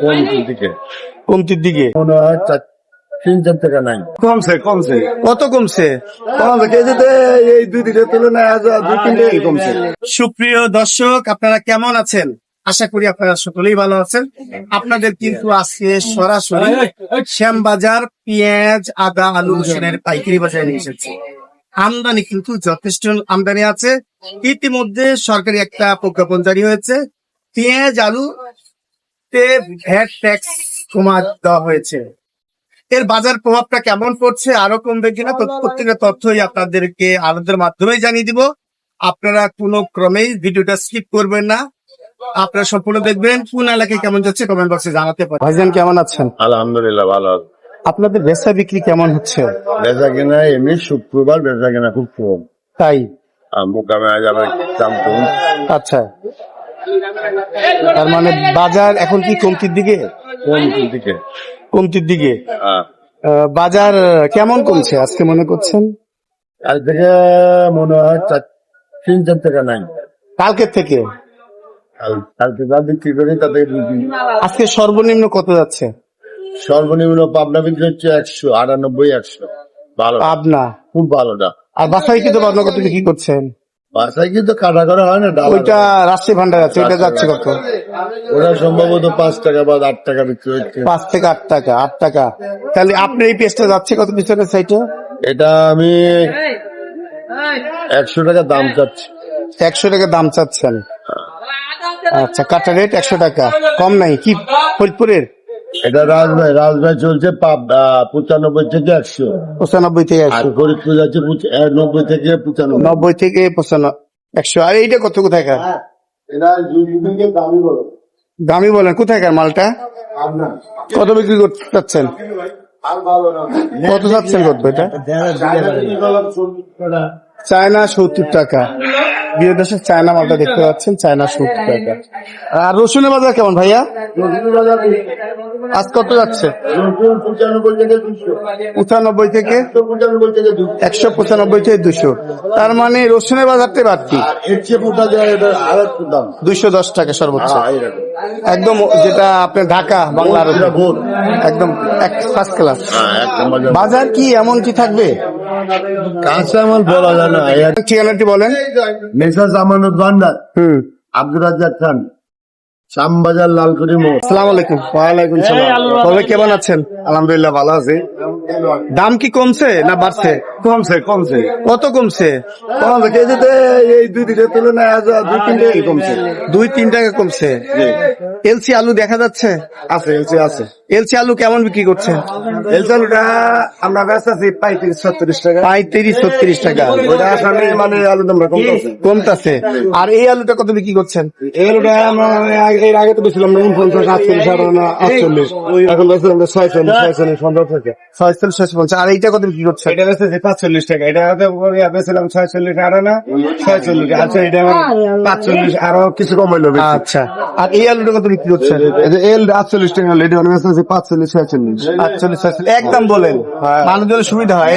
কমতির দিকে? কমতির দিকে? মনে হয় তিন চার টাকা নাই। কমছে কমছে। কত কমছে? কমছে কেজিতে এই দুই দিনের তুলনায় আজ দুই তিন টাকা কমছে। সুপ্রিয় দর্শক আপনারা কেমন আছেন? আশা করি আপনারা সকলেই ভালো আছেন। আপনাদের কিন্তু আজকে সরাসরি শ্যামবাজার পেঁয়াজ আদা আলু রসুনের পাইকারি বাজারে নিয়ে এসেছে। আমদানি কিন্তু যথেষ্ট আমদানি আছে। ইতিমধ্যে সরকারি একটা প্রজ্ঞাপন জারি হয়েছে। পেঁয়াজ আলু তে ভ্যাট ট্যাক্স কমা দেওয়া হয়েছে। এর বাজার প্রভাবটা কেমন পড়ছে আরও কমবে কিনা প্রত্যেকটা তথ্যই আপনাদেরকে আনন্দের মাধ্যমে জানিয়ে দিব। আপনারা কোনো ক্রমেই ভিডিওটা স্কিপ করবেন না। আপনারা সম্পূর্ণ দেখবেন কোন এলাকায় কেমন যাচ্ছে কমেন্ট বক্সে জানাতে পারেন। ভাইজান কেমন আছেন? আলহামদুলিল্লাহ ভালো আপনাদের বেচা বিক্রি কেমন হচ্ছে? বেচা কেনা এমনি শুক্রবার বেচা কেনা খুব কম। তাই? মোকামে আজ আবার আচ্ছা। তার মানে বাজার এখন কি কমতির দিকে? কমতির দিকে। কমতির দিকে। হ্যাঁ। বাজার কেমন কমছে আজকে মনে করছেন? আজ থেকে মনে হয় তিন চার টাকা নাই। কালকের থেকে? কালকে যা বিক্রি করি তাতে আজকে সর্বনিম্ন কত যাচ্ছে? সর্বনিম্ন পাবনা বিক্রি হচ্ছে একশো আটানব্বই একশো। ভালো। পাবনা? খুব ভালোটা আর বাসায় কিন্তু পাবনা কত বিক্রি করছেন? বাসায় কিন্তু কাটা করা হয় না ওইটা রাজশাহী ভান্ডার আছে ওইটা যাচ্ছে কত? ওরা সম্ভবত পাঁচ টাকা বা আট টাকা বিক্রি হচ্ছে। পাঁচ থেকে আট টাকা আট টাকা। তাহলে আপনার এই পেজটা যাচ্ছে কত পিছনের সাইটে এটা আমি একশো টাকা দাম চাচ্ছি। একশো টাকা দাম চাচ্ছেন। আচ্ছা কাটা রেট একশো টাকা। কম নাই কি? ফরিদপুরের? এটা রাজভাই রাজভাই চলছে পঁচানব্বই থেকে একশো। পঁচানব্বই থেকে একশো। ফরিদপুর যাচ্ছে নব্বই থেকে পঁচানব্বই। নব্বই থেকে পঁচানব্বই একশো। আর এইটা কত কোথায় এটা দামি বলো দামি বলেন কোথায় মালটা? কত বিক্রি করতে চাচ্ছেন? কত চাচ্ছেন কত এটা? চায়না সত্তর টাকা। বিয়ের দেশের চায়না মালটা দেখতে পাচ্ছেন চায়না টাকা আর রসুনের বাজার কেমন ভাইয়া? আজ কত যাচ্ছে? পঁচানব্বই থেকে দুশো পঁচানব্বই থেকে পঁচানব্বই থেকে দুশো একশো পঁচানব্বই থেকে দুশো তার মানে রসুনের বাজারটা বাড়তি দুশো দশ টাকা সর্বোচ্চ। হ্যাঁ। একদম যেটা আপনার ঢাকা বাংলার। একদম ফার্স্ট ক্লাস হ্যাঁ, মজা। বাজার কি এমন কি থাকবে? কাঁচামাল বলা যায় না। ঠিকানাটি বলেন। মেসাজ আমানত ভান্ডার। হুম। আব্দুর রাজ্জাক খান। শ্যামবাজার লালকুড়ি মোড়। আসসালামু আলাইকুম। ওয়ালাইকুম সালাম। তবে কেমন আছেন? আলহামদুলিল্লাহ ভালো আছি। দাম কি কমছে না বাড়ছে? কমছে কমছে। কত কমছে? কমছে কেজিতে এই দুই দিনের তুলনায় আজ দুই তিন টাকা কমছে। দুই তিন টাকা কমছে। এলসি আলু দেখা যাচ্ছে? আছে এলসি আছে। এলসি আলু কেমন বিক্রি করছে? এলসি আলুটা আমরা ব্যস্ত আছি পঁয়ত্রিশ ছত্রিশ টাকা। পঁয়ত্রিশ ছত্রিশ টাকা। মানে আলু দামটা কমতেছে। কমতাছে। আর এই আলুটা কত বিক্রি করছেন? এই আলুটা আমরা এর আগে তো বেছিলাম উনপঞ্চাশ আটচল্লিশ আটচল্লিশ। এখন বেছিলাম ছয়চল্লিশ ছয়চল্লিশ পঞ্চাশ থেকে ছয়চল্লিশ ছয়শো পঞ্চাশ। আর এইটা কত বিক্রি করছেন? এটা বেচতেছি পাঁচচল্লিশ টাকা। এটা হতে বেছিলাম ছয়চল্লিশ আর না ছয়চল্লিশ। আচ্ছা এটা আমার পাঁচচল্লিশ আরও কিছু কম হইল আচ্ছা। আর এই আলুটা কত বিক্রি যে এল আটচল্লিশ টাকা এটা বেচতেছি পাঁচচল্লিশ ছয়চল্লিশ। আটচল্লিশ ছয়চল্লিশ। একদম বলেন মানুষজনের সুবিধা হয়।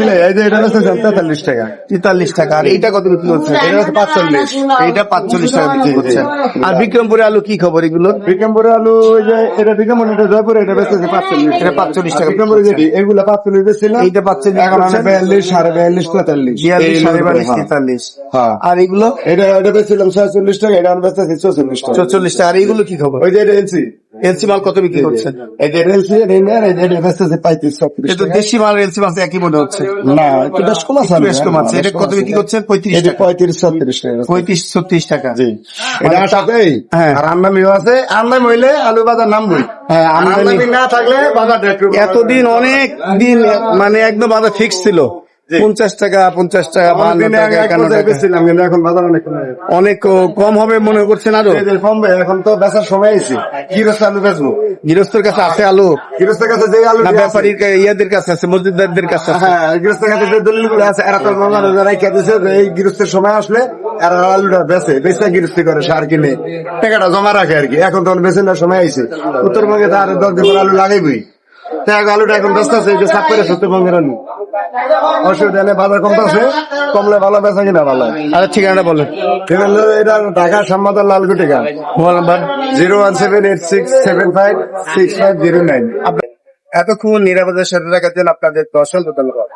মিলে এই যে এটা বেচতেছি তেতাল্লিশ টাকা। তেতাল্লিশ টাকা আর এইটা কত বিক্রি করছেন এটা হচ্ছে পাঁচচল্লিশ। এইটা পাঁচচল্লিশ টাকা বিক্রি করছেন আর বিক্রমপুরে আলু কি খবর এগুলো? বিক্রমপুরে আলু ওই যে এটা বিক্রমপুর এটা জয়পুরে এটা বেচতেছি পাঁচচল্লিশ এটা 45 টাকা বিক্রমপুরে যেটি এগুলা পাঁচচল্লিশ বেচছিলাম এইটা পাচ্ছেন এখন বিয়াল্লিশ সাড়ে বিয়াল্লিশ পঁয়তাল্লিশ বিয়াল্লিশ সাড়ে বিয়াল্লিশ হ্যাঁ। তেতাল্লিশ। হ্যাঁ। আর এগুলো? এটা এটা বেচছিলাম ছয়চল্লিশ টাকা এটা আমি বেচতেছি চৌচল্লিশ টাকা। চৌচল্লিশ টাকা। আর এইগুলো কি খবর? ওই যে এলসি। এলসি মাল কত বিক্রি করছেন? এই যে এলসি এটা ইন্ডিয়ান এই যে পঁয়ত্রিশ ছত্রিশ এটা দেশি মাল এলসি মাল একই মনে হচ্ছে। না একটু বেশ কম আছে বেশ কম আছে। এটা কত বিক্রি করছেন? পঁয়ত্রিশ এই যে টাকা। পঁয়ত্রিশ ছত্রিশ টাকা। পঁয়ত্রিশ ছত্রিশ টাকা। জি। এটা আসাতেই হ্যাঁ। আর আমদানিও আছে আমদানি হইলে আলু বাজার নামবই। হ্যাঁ, আর আমদানি- না থাকলে বাজারটা একটু এতদিন অনেক দিন মানে একদম বাজার ফিক্স ছিল। পঞ্চাশ টাকা পঞ্চাশ টাকা বাহান্ন টাকা একান্ন টাকা। কিন্তু এখন বাজার অনেক অনেক কম হবে মনে করছেন আরও? কমবে এখন তো বেচার সময় আলু বেচবো। গৃহস্থের কাছে আছে আলু? গিরস্তের কাছে যে আলু ব্যাপারীর ইয়াদের কাছে আছে মসজিদদারদের কাছে আছে? হ্যাঁ গৃহস্থের কাছে যে দলিলগুলো আছে এরা তো রাইখা দিছে এই গৃহস্থের সময় আসলে এরা আলুটা বেচে বেচে গৃহস্থি করে সার কিনে। টাকাটা জমা রাখে আর কি। এখন তখন বেচে না সময় আইছে। উত্তরবঙ্গে তো আর দশ দিন আলু লাগাইবই। আলুটা এখন ব্যস্ত আছে যে সাপ করে সত্যি অসুবিধা নেই বাজার কমতে কমলে ভালো বেচা কিনা ভালো। আচ্ছা ঠিকানাটা বলেন। এটা ঢাকা সম্মাদার লালগুটিকা mobile number? Zero one seven eight six seven five six five zero nine. এতক্ষণ নিরাপদে সাথে থাকার জন্য আপনাদের দর্শন ধন্যবাদ।